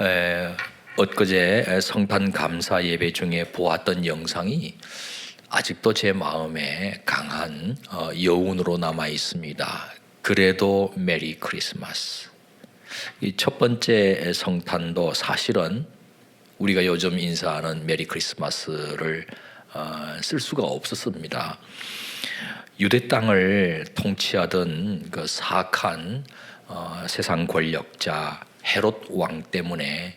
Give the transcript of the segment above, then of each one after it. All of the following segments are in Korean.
에, 엊그제 성탄 감사 예배 중에 보았던 영상이 아직도 제 마음에 강한 어, 여운으로 남아 있습니다. 그래도 메리 크리스마스. 이 첫 번째 성탄도 사실은 우리가 요즘 인사하는 메리 크리스마스를 어, 쓸 수가 없었습니다. 유대 땅을 통치하던 그 사악한 어, 세상 권력자 헤롯 왕 때문에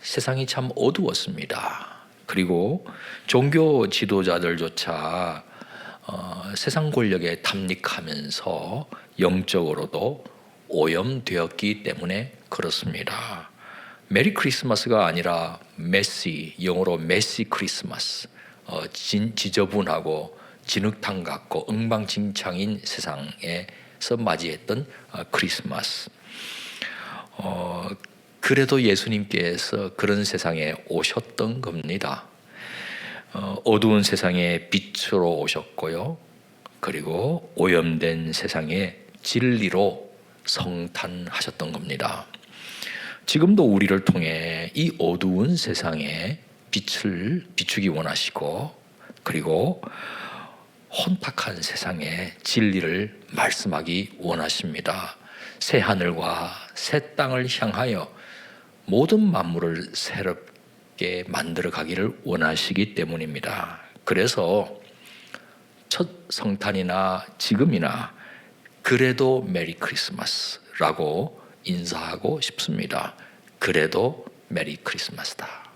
세상이 참 어두웠습니다. 그리고 종교 지도자들조차 어, 세상 권력에 탐닉하면서 영적으로도 오염되었기 때문에 그렇습니다. 메리 크리스마스가 아니라 메시 영어로 메시 크리스마스 어, 진, 지저분하고 진흙탕 같고 엉망진창인 세상에서 맞이했던 어, 크리스마스. 어, 그래도 예수님께서 그런 세상에 오셨던 겁니다. 어, 어두운 세상에 빛으로 오셨고요. 그리고 오염된 세상에 진리로 성탄하셨던 겁니다. 지금도 우리를 통해 이 어두운 세상에 빛을 비추기 원하시고 그리고 혼탁한 세상에 진리를 말씀하기 원하십니다. 새 하늘과 새 땅을 향하여 모든 만물을 새롭게 만들어 가기를 원하시기 때문입니다. 그래서 첫 성탄이나 지금이나 그래도 메리 크리스마스라고 인사하고 싶습니다. 그래도 메리 크리스마스다.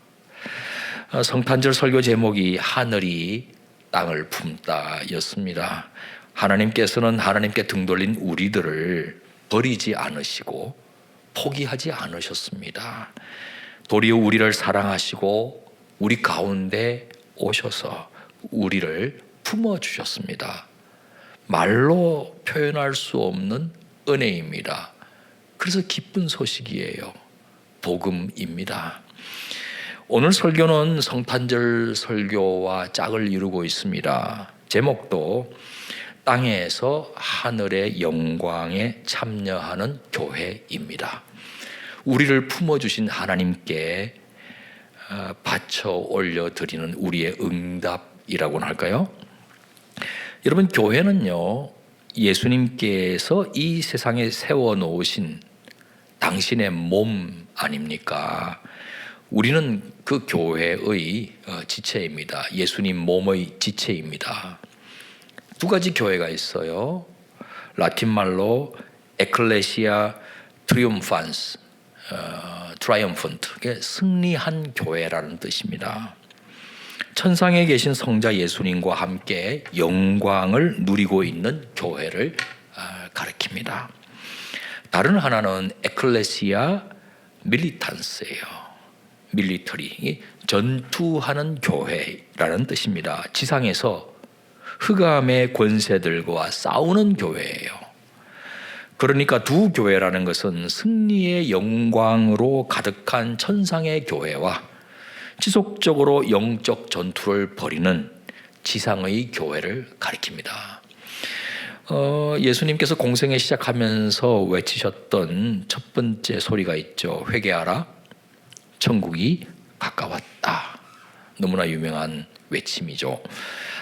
어, 성탄절 설교 제목이 하늘이 땅을 품다였습니다. 하나님께서는 하나님께 등 돌린 우리들을 버리지 않으시고 포기하지 않으셨습니다. 도리어 우리를 사랑하시고 우리 가운데 오셔서 우리를 품어 주셨습니다. 말로 표현할 수 없는 은혜입니다. 그래서 기쁜 소식이에요. 복음입니다. 오늘 설교는 성탄절 설교와 짝을 이루고 있습니다. 제목도 땅에서 하늘의 영광에 참여하는 교회입니다. 우리를 품어주신 하나님께 어, 바쳐 올려드리는 우리의 응답이라고는 할까요? 여러분, 교회는요, 예수님께서 이 세상에 세워놓으신 당신의 몸 아닙니까? 우리는 그 교회의 어, 지체입니다. 예수님 몸의 지체입니다. 두 가지 교회가 있어요. 라틴 말로 에클레시아 트리움판스, 어, 트라이엄펀트, 승리한 교회라는 뜻입니다. 천상에 계신 성자 예수님과 함께 영광을 누리고 있는 교회를 어, 가리킵니다. 다른 하나는 에클레시아 밀리탄스예요. 밀리터리, 전투하는 교회라는 뜻입니다. 지상에서 흑암의 권세들과 싸우는 교회예요. 그러니까 두 교회라는 것은 승리의 영광으로 가득한 천상의 교회와 지속적으로 영적 전투를 벌이는 지상의 교회를 가리킵니다. 어, 예수님께서 공생에 시작하면서 외치셨던 첫 번째 소리가 있죠. 회개하라. 천국이 가까웠다. 너무나 유명한 외침이죠.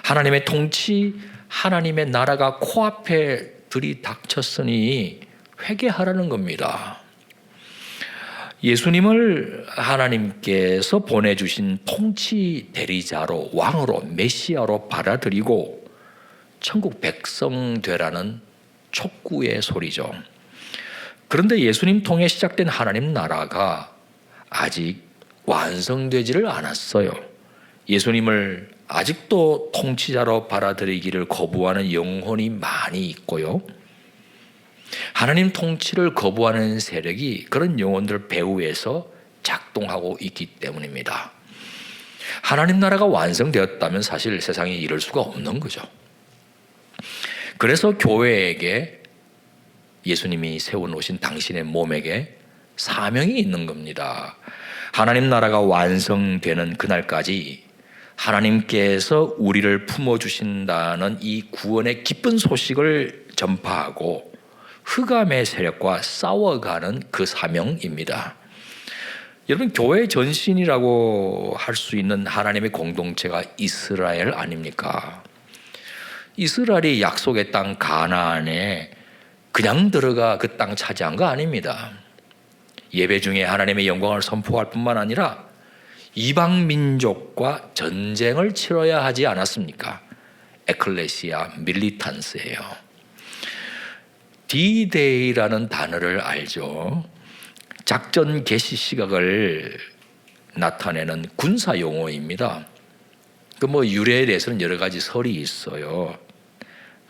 하나님의 통치, 하나님의 나라가 코앞에 들이닥쳤으니 회개하라는 겁니다. 예수님을 하나님께서 보내주신 통치 대리자로 왕으로 메시아로 받아들이고 천국 백성 되라는 촉구의 소리죠. 그런데 예수님 통해 시작된 하나님 나라가 아직 완성되지를 않았어요. 예수님을 아직도 통치자로 받아들이기를 거부하는 영혼이 많이 있고요. 하나님 통치를 거부하는 세력이 그런 영혼들 배후에서 작동하고 있기 때문입니다. 하나님 나라가 완성되었다면 사실 세상에 이럴 수가 없는 거죠. 그래서 교회에게 예수님이 세워놓으신 당신의 몸에게 사명이 있는 겁니다. 하나님 나라가 완성되는 그날까지 하나님께서 우리를 품어 주신다는 이 구원의 기쁜 소식을 전파하고 흑암의 세력과 싸워가는 그 사명입니다. 여러분 교회 전신이라고 할 수 있는 하나님의 공동체가 이스라엘 아닙니까? 이스라엘이 약속의 땅 가나안에 그냥 들어가 그 땅 차지한 거 아닙니다. 예배 중에 하나님의 영광을 선포할 뿐만 아니라 이방 민족과 전쟁을 치러야 하지 않았습니까? 에클레시아 밀리탄스예요. D-Day라는 단어를 알죠. 작전 개시 시각을 나타내는 군사 용어입니다. 그 뭐 유래에 대해서는 여러 가지 설이 있어요.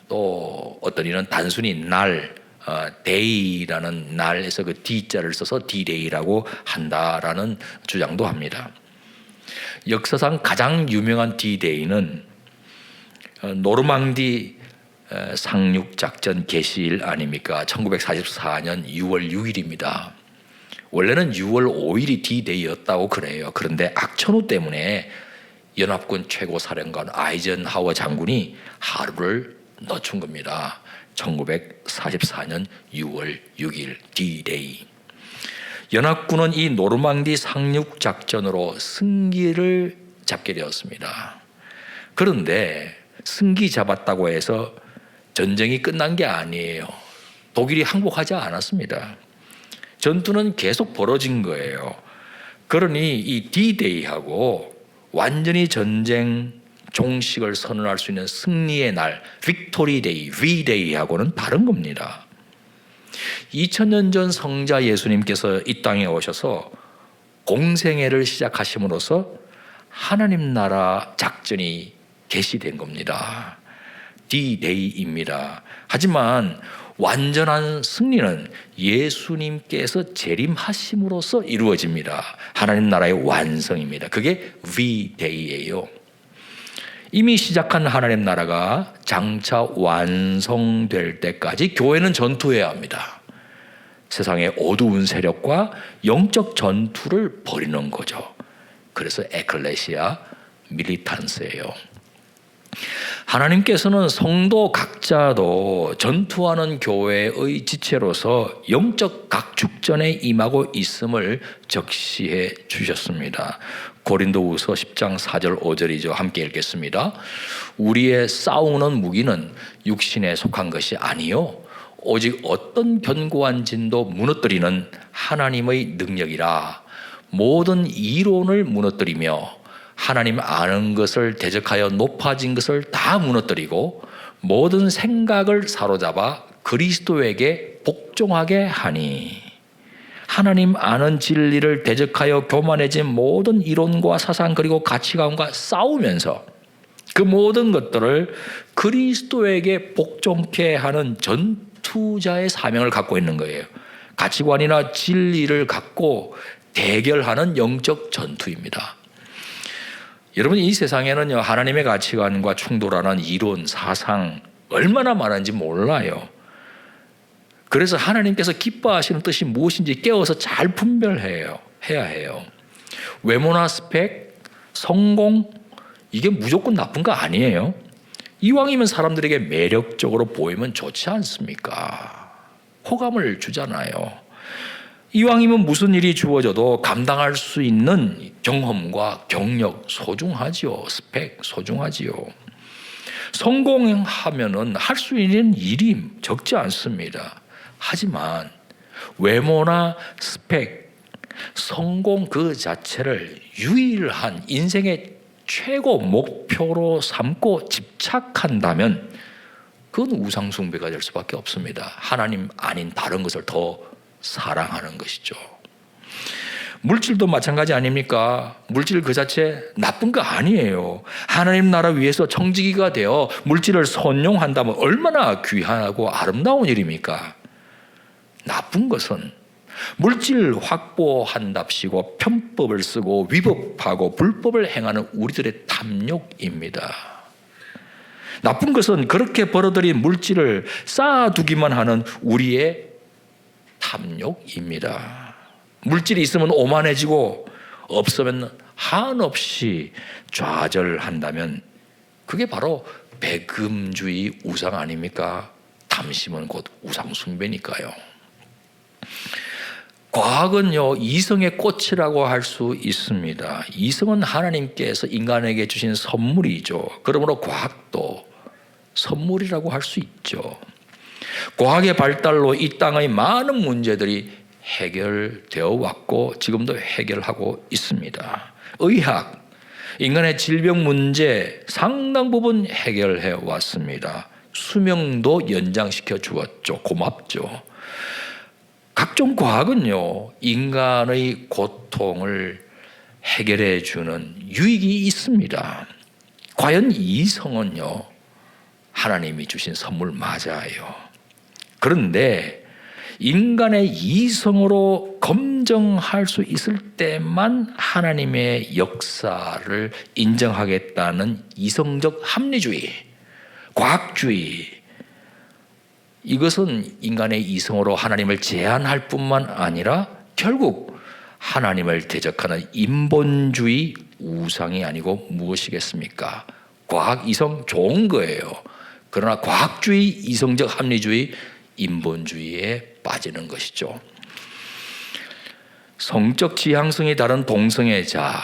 또 어떤 이는 단순히 날 어, 데이라는 날에서 그 D자를 써서 D-Day라고 한다라는 주장도 합니다. 역사상 가장 유명한 D-Day는 어, 노르망디 어, 상륙 작전 개시일 아닙니까? 1944년 6월 6일입니다. 원래는 6월 5일이 D-Day였다고 그래요. 그런데 악천후 때문에 연합군 최고 사령관 아이젠하워 장군이 하루를 늦춘 겁니다. 1944년 6월 6일 D-Day. 연합군은 이 노르망디 상륙 작전으로 승기를 잡게 되었습니다. 그런데 승기 잡았다고 해서 전쟁이 끝난 게 아니에요. 독일이 항복하지 않았습니다. 전투는 계속 벌어진 거예요. 그러니 이 D-Day하고 완전히 전쟁 종식을 선언할 수 있는 승리의 날, 빅토리 데이, V-Day하고는 다른 겁니다. 2000년 전 성자 예수님께서 이 땅에 오셔서 공생애를 시작하심으로써 하나님 나라 작전이 개시된 겁니다. D-Day입니다. 하지만 완전한 승리는 예수님께서 재림하심으로써 이루어집니다. 하나님 나라의 완성입니다. 그게 V-Day예요. 이미 시작한 하나님 나라가 장차 완성될 때까지 교회는 전투해야 합니다. 세상의 어두운 세력과 영적 전투를 벌이는 거죠. 그래서 에클레시아 밀리탄스예요. 하나님께서는 성도 각자도 전투하는 교회의 지체로서 영적 각축전에 임하고 있음을 적시해 주셨습니다. 고린도후서 10장 4절 5절이죠. 함께 읽겠습니다. 우리의 싸우는 무기는 육신에 속한 것이 아니요 오직 어떤 견고한 진도 무너뜨리는 하나님의 능력이라 모든 이론을 무너뜨리며 하나님 아는 것을 대적하여 높아진 것을 다 무너뜨리고 모든 생각을 사로잡아 그리스도에게 복종하게 하니 하나님 아는 진리를 대적하여 교만해진 모든 이론과 사상 그리고 가치관과 싸우면서 그 모든 것들을 그리스도에게 복종케 하는 전투자의 사명을 갖고 있는 거예요. 가치관이나 진리를 갖고 대결하는 영적 전투입니다. 여러분 이 세상에는요 하나님의 가치관과 충돌하는 이론, 사상 얼마나 많은지 몰라요. 그래서 하나님께서 기뻐하시는 뜻이 무엇인지 깨워서 잘 분별해요. 해야 해요. 외모나 스펙, 성공 이게 무조건 나쁜 거 아니에요. 이왕이면 사람들에게 매력적으로 보이면 좋지 않습니까? 호감을 주잖아요. 이왕이면 무슨 일이 주어져도 감당할 수 있는 경험과 경력 소중하지요. 스펙 소중하지요. 성공하면은 할 수 있는 일이 적지 않습니다. 하지만 외모나 스펙, 성공 그 자체를 유일한 인생의 최고 목표로 삼고 집착한다면 그건 우상숭배가 될 수밖에 없습니다. 하나님 아닌 다른 것을 더 사랑하는 것이죠. 물질도 마찬가지 아닙니까? 물질 그 자체 나쁜 거 아니에요. 하나님 나라 위해서 청지기가 되어 물질을 선용한다면 얼마나 귀하고 아름다운 일입니까? 나쁜 것은 물질 확보한답시고 편법을 쓰고 위법하고 불법을 행하는 우리들의 탐욕입니다. 나쁜 것은 그렇게 벌어들인 물질을 쌓아두기만 하는 우리의 탐욕입니다. 물질이 있으면 오만해지고 없으면 한없이 좌절한다면 그게 바로 배금주의 우상 아닙니까? 탐심은 곧 우상 숭배니까요. 과학은요 이성의 꽃이라고 할 수 있습니다. 이성은 하나님께서 인간에게 주신 선물이죠. 그러므로 과학도 선물이라고 할 수 있죠. 과학의 발달로 이 땅의 많은 문제들이 해결되어 왔고 지금도 해결하고 있습니다. 의학, 인간의 질병 문제 상당 부분 해결해 왔습니다. 수명도 연장시켜 주었죠. 고맙죠. 각종 과학은요, 인간의 고통을 해결해 주는 유익이 있습니다. 과연 이성은요, 하나님이 주신 선물 맞아요. 그런데 인간의 이성으로 검증할 수 있을 때만 하나님의 역사를 인정하겠다는 이성적 합리주의, 과학주의, 이것은 인간의 이성으로 하나님을 제한할 뿐만 아니라 결국 하나님을 대적하는 인본주의 우상이 아니고 무엇이겠습니까? 과학 이성 좋은 거예요. 그러나 과학주의, 이성적 합리주의, 인본주의에 빠지는 것이죠. 성적 지향성이 다른 동성애자,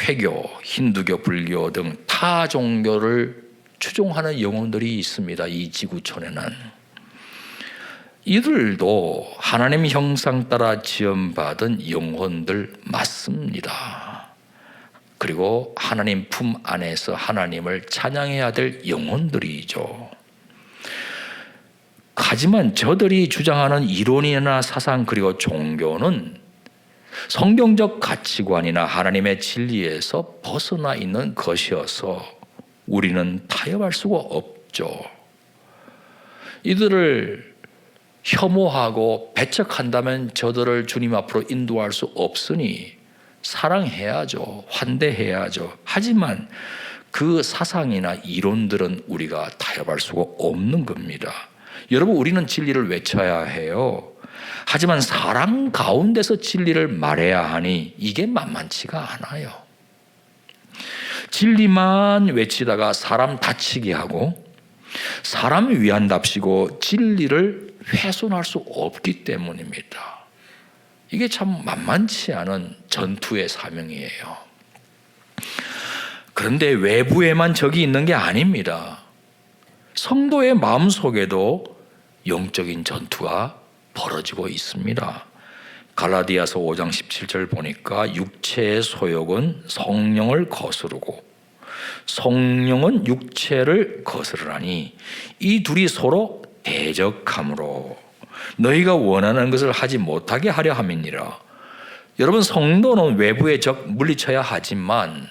회교, 힌두교, 불교 등 타 종교를 추종하는 영혼들이 있습니다. 이 지구촌에는 이들도 하나님 형상 따라 지음받은 영혼들 맞습니다. 그리고 하나님 품 안에서 하나님을 찬양해야 될 영혼들이죠. 하지만 저들이 주장하는 이론이나 사상 그리고 종교는 성경적 가치관이나 하나님의 진리에서 벗어나 있는 것이어서 우리는 타협할 수가 없죠. 이들을 혐오하고 배척한다면 저들을 주님 앞으로 인도할 수 없으니 사랑해야죠. 환대해야죠. 하지만 그 사상이나 이론들은 우리가 타협할 수가 없는 겁니다. 여러분, 우리는 진리를 외쳐야 해요. 하지만 사랑 가운데서 진리를 말해야 하니 이게 만만치가 않아요. 진리만 외치다가 사람 다치게 하고 사람 위한답시고 진리를 훼손할 수 없기 때문입니다. 이게 참 만만치 않은 전투의 사명이에요. 그런데 외부에만 적이 있는 게 아닙니다. 성도의 마음 속에도 영적인 전투가 벌어지고 있습니다. 갈라디아서 5장 17절 보니까 육체의 소욕은 성령을 거스르고 성령은 육체를 거스르라니 이 둘이 서로 대적함으로 너희가 원하는 것을 하지 못하게 하려 함이니라. 여러분 성도는 외부의 적 물리쳐야 하지만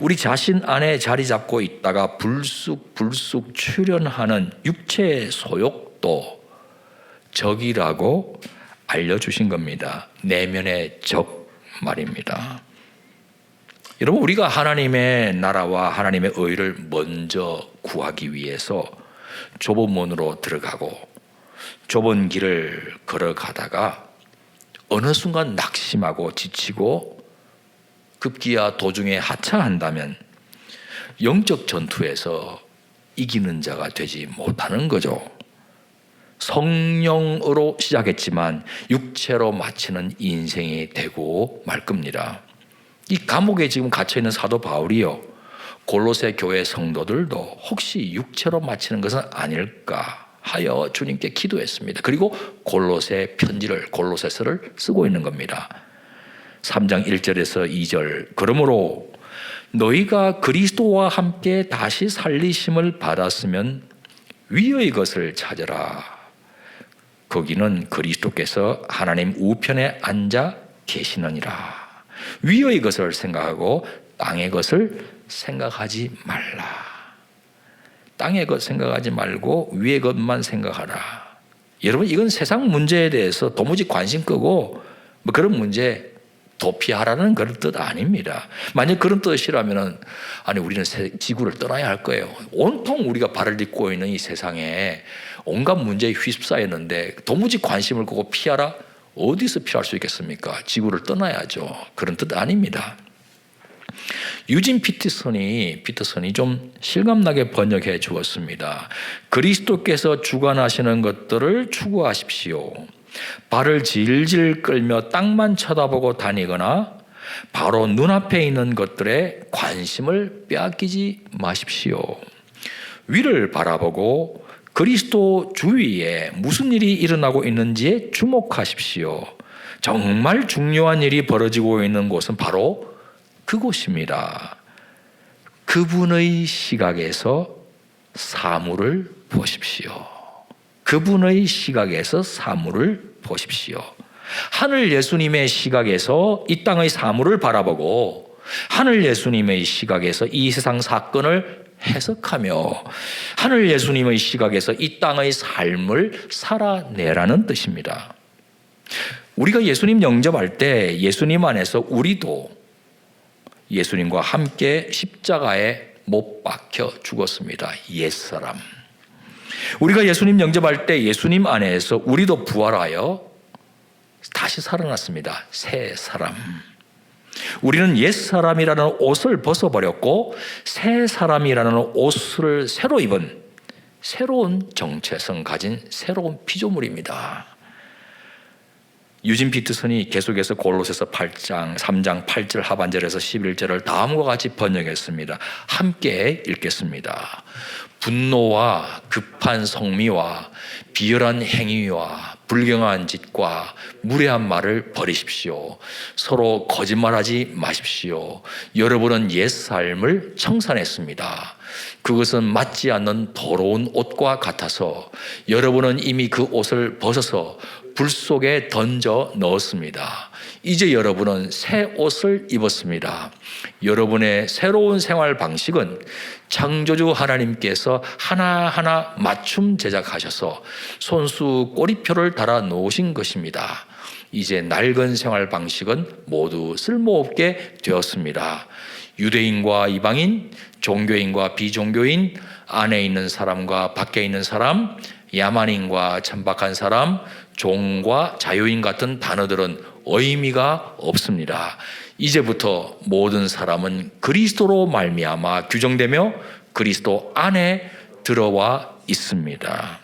우리 자신 안에 자리 잡고 있다가 불쑥 불쑥 출현하는 육체의 소욕도 적이라고 알려주신 겁니다. 내면의 적 말입니다. 여러분, 우리가 하나님의 나라와 하나님의 의를 먼저 구하기 위해서 좁은 문으로 들어가고 좁은 길을 걸어가다가 어느 순간 낙심하고 지치고 급기야 도중에 하차한다면 영적 전투에서 이기는 자가 되지 못하는 거죠. 성령으로 시작했지만 육체로 마치는 인생이 되고 말 겁니다. 이 감옥에 지금 갇혀 있는 사도 바울이요. 골로새 교회 성도들도 혹시 육체로 마치는 것은 아닐까 하여 주님께 기도했습니다. 그리고 골로새 편지를 골로새서를 쓰고 있는 겁니다. 3장 1절에서 2절 그러므로 너희가 그리스도와 함께 다시 살리심을 받았으면 위의 것을 찾으라. 거기는 그리스도께서 하나님 우편에 앉아 계시느니라. 위의 것을 생각하고 땅의 것을 생각하지 말라. 땅의 것 생각하지 말고 위의 것만 생각하라. 여러분 이건 세상 문제에 대해서 도무지 관심 끄고 뭐 그런 문제 도피하라는 그런 뜻 아닙니다. 만약 그런 뜻이라면은 아니 우리는 지구를 떠나야 할 거예요. 온통 우리가 발을 딛고 있는 이 세상에 온갖 문제에 휩싸였는데 도무지 관심을 끄고 피하라? 어디서 피할 수 있겠습니까? 지구를 떠나야죠. 그런 뜻 아닙니다. 유진 피터슨이 피터슨이 좀 실감나게 번역해 주었습니다. 그리스도께서 주관하시는 것들을 추구하십시오. 발을 질질 끌며 땅만 쳐다보고 다니거나 바로 눈앞에 있는 것들에 관심을 빼앗기지 마십시오. 위를 바라보고 그리스도 주위에 무슨 일이 일어나고 있는지에 주목하십시오. 정말 중요한 일이 벌어지고 있는 곳은 바로 그곳입니다. 그분의 시각에서 사물을 보십시오. 그분의 시각에서 사물을 보십시오. 하늘 예수님의 시각에서 이 땅의 사물을 바라보고 하늘 예수님의 시각에서 이 세상 사건을 해석하며 하늘 예수님의 시각에서 이 땅의 삶을 살아내라는 뜻입니다. 우리가 예수님 영접할 때 예수님 안에서 우리도 예수님과 함께 십자가에 못 박혀 죽었습니다. 옛사람. 우리가 예수님 영접할 때 예수님 안에서 우리도 부활하여 다시 살아났습니다. 새 사람. 우리는 옛 사람이라는 옷을 벗어버렸고 새 사람이라는 옷을 새로 입은 새로운 정체성 가진 새로운 피조물입니다. 유진 피트슨이 계속해서 골로새서 8장 3장 8절 하반절에서 11절을 다음과 같이 번역했습니다. 함께 읽겠습니다. 분노와 급한 성미와 비열한 행위와 불경한 짓과 무례한 말을 버리십시오. 서로 거짓말하지 마십시오. 여러분은 옛 삶을 청산했습니다. 그것은 맞지 않는 더러운 옷과 같아서 여러분은 이미 그 옷을 벗어서 불 속에 던져 넣었습니다. 이제 여러분은 새 옷을 입었습니다. 여러분의 새로운 생활 방식은 창조주 하나님께서 하나하나 맞춤 제작하셔서 손수 꼬리표를 달아 놓으신 것입니다. 이제 낡은 생활 방식은 모두 쓸모없게 되었습니다. 유대인과 이방인, 종교인과 비종교인, 안에 있는 사람과 밖에 있는 사람, 야만인과 천박한 사람, 종과 자유인 같은 단어들은 의미가 없습니다. 이제부터 모든 사람은 그리스도로 말미암아 규정되며 그리스도 안에 들어와 있습니다.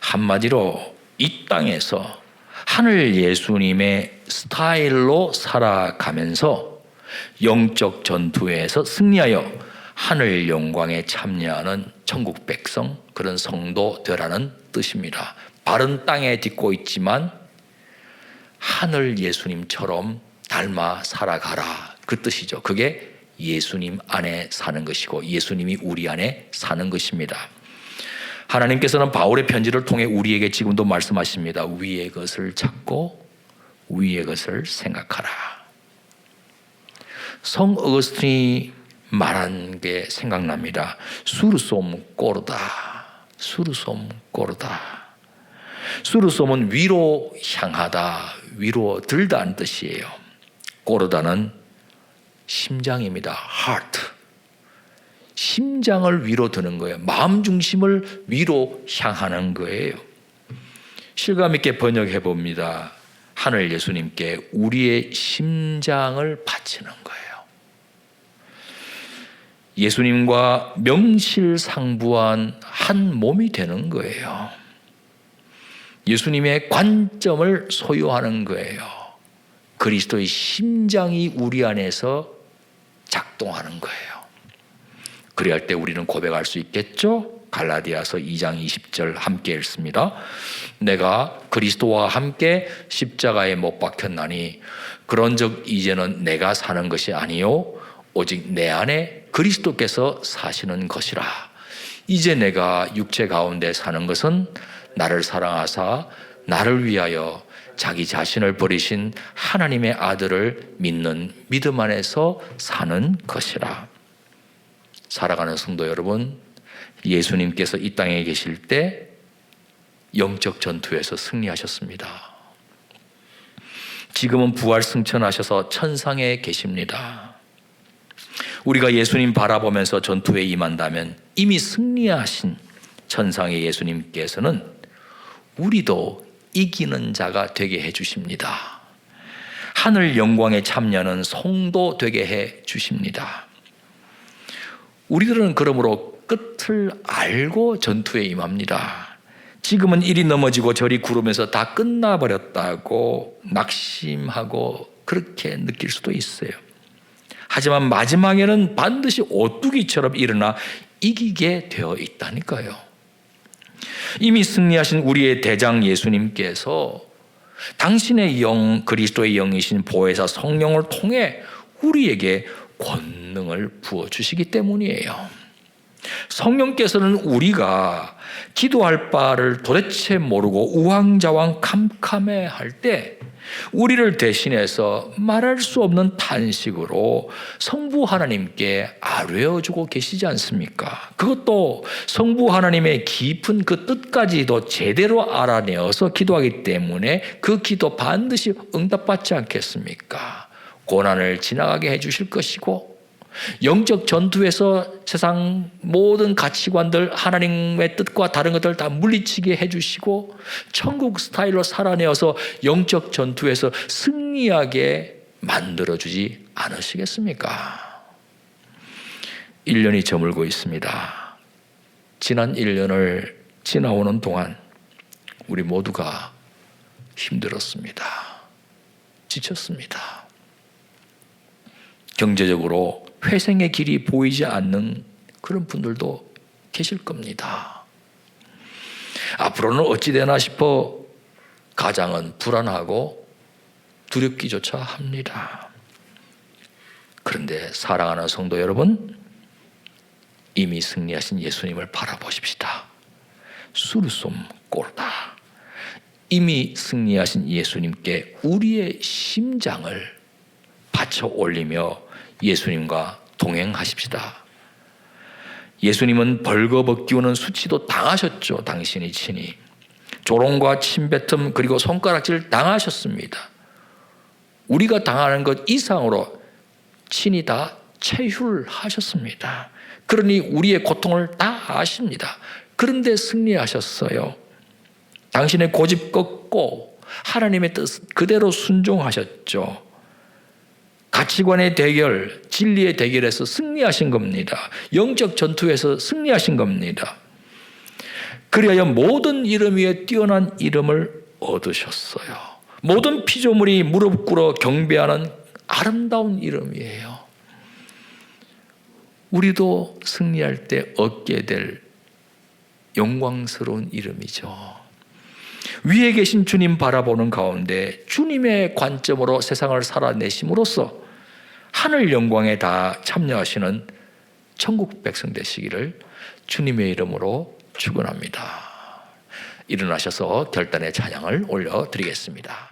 한마디로 이 땅에서 하늘 예수님의 스타일로 살아가면서 영적 전투에서 승리하여 하늘 영광에 참여하는 천국 백성 그런 성도 되라는 뜻입니다. 바른 땅에 딛고 있지만 하늘 예수님처럼 닮아 살아가라 그 뜻이죠. 그게 예수님 안에 사는 것이고 예수님이 우리 안에 사는 것입니다. 하나님께서는 바울의 편지를 통해 우리에게 지금도 말씀하십니다. 위의 것을 찾고 위의 것을 생각하라. 성 어거스틴이 말한 게 생각납니다. 수르솜 꼬르다. 수르솜 꼬르다. 수르솜은 위로 향하다, 위로 들다는 뜻이에요. 꼬르다는 심장입니다. heart. 심장을 위로 드는 거예요. 마음 중심을 위로 향하는 거예요. 실감 있게 번역해 봅니다. 하늘 예수님께 우리의 심장을 바치는 거예요. 예수님과 명실상부한 한 몸이 되는 거예요. 예수님의 관점을 소유하는 거예요. 그리스도의 심장이 우리 안에서 작동하는 거예요. 그래야 할때 우리는 고백할 수 있겠죠? 갈라디아서 2장 20절 함께 읽습니다. 내가 그리스도와 함께 십자가에 못 박혔나니 그런즉 이제는 내가 사는 것이 아니요 오직 내 안에 그리스도께서 사시는 것이라. 이제 내가 육체 가운데 사는 것은 나를 사랑하사 나를 위하여 자기 자신을 버리신 하나님의 아들을 믿는 믿음 안에서 사는 것이라. 살아가는 성도 여러분, 예수님께서 이 땅에 계실 때 영적 전투에서 승리하셨습니다. 지금은 부활 승천하셔서 천상에 계십니다. 우리가 예수님 바라보면서 전투에 임한다면 이미 승리하신 천상의 예수님께서는 우리도 이기는 자가 되게 해 주십니다. 하늘 영광에 참여하는 성도 되게 해 주십니다. 우리들은 그러므로 끝을 알고 전투에 임합니다. 지금은 이리 넘어지고 저리 구르면서 다 끝나버렸다고 낙심하고 그렇게 느낄 수도 있어요. 하지만 마지막에는 반드시 오뚜기처럼 일어나 이기게 되어 있다니까요. 이미 승리하신 우리의 대장 예수님께서 당신의 영 그리스도의 영이신 보혜사 성령을 통해 우리에게 권능을 부어 주시기 때문이에요. 성령께서는 우리가 기도할 바를 도대체 모르고 우왕좌왕 캄캄해 할 때 우리를 대신해서 말할 수 없는 탄식으로 성부 하나님께 아뢰어 주고 계시지 않습니까? 그것도 성부 하나님의 깊은 그 뜻까지도 제대로 알아내어서 기도하기 때문에 그 기도 반드시 응답받지 않겠습니까? 고난을 지나가게 해 주실 것이고 영적 전투에서 세상 모든 가치관들 하나님의 뜻과 다른 것들 다 물리치게 해주시고 천국 스타일로 살아내어서 영적 전투에서 승리하게 만들어주지 않으시겠습니까? 1년이 저물고 있습니다. 지난 1년을 지나오는 동안 우리 모두가 힘들었습니다. 지쳤습니다. 경제적으로 회생의 길이 보이지 않는 그런 분들도 계실 겁니다. 앞으로는 어찌 되나 싶어 가장은 불안하고 두렵기조차 합니다. 그런데 사랑하는 성도 여러분, 이미 승리하신 예수님을 바라보십시다. 수르솜 꼬르다. 이미 승리하신 예수님께 우리의 심장을 바쳐 올리며 예수님과 동행하십시다. 예수님은 벌거벗 기우는 수치도 당하셨죠. 당신이 친히. 조롱과 침뱉음 그리고 손가락질 당하셨습니다. 우리가 당하는 것 이상으로 친히 다 체휼하셨습니다. 그러니 우리의 고통을 다 아십니다. 그런데 승리하셨어요. 당신의 고집 꺾고 하나님의 뜻 그대로 순종하셨죠. 가치관의 대결, 진리의 대결에서 승리하신 겁니다. 영적 전투에서 승리하신 겁니다. 그리하여 모든 이름 위에 뛰어난 이름을 얻으셨어요. 모든 피조물이 무릎 꿇어 경배하는 아름다운 이름이에요. 우리도 승리할 때 얻게 될 영광스러운 이름이죠. 위에 계신 주님 바라보는 가운데 주님의 관점으로 세상을 살아내심으로써 하늘 영광에 다 참여하시는 천국 백성 되시기를 주님의 이름으로 축원합니다. 일어나셔서 결단의 찬양을 올려 드리겠습니다.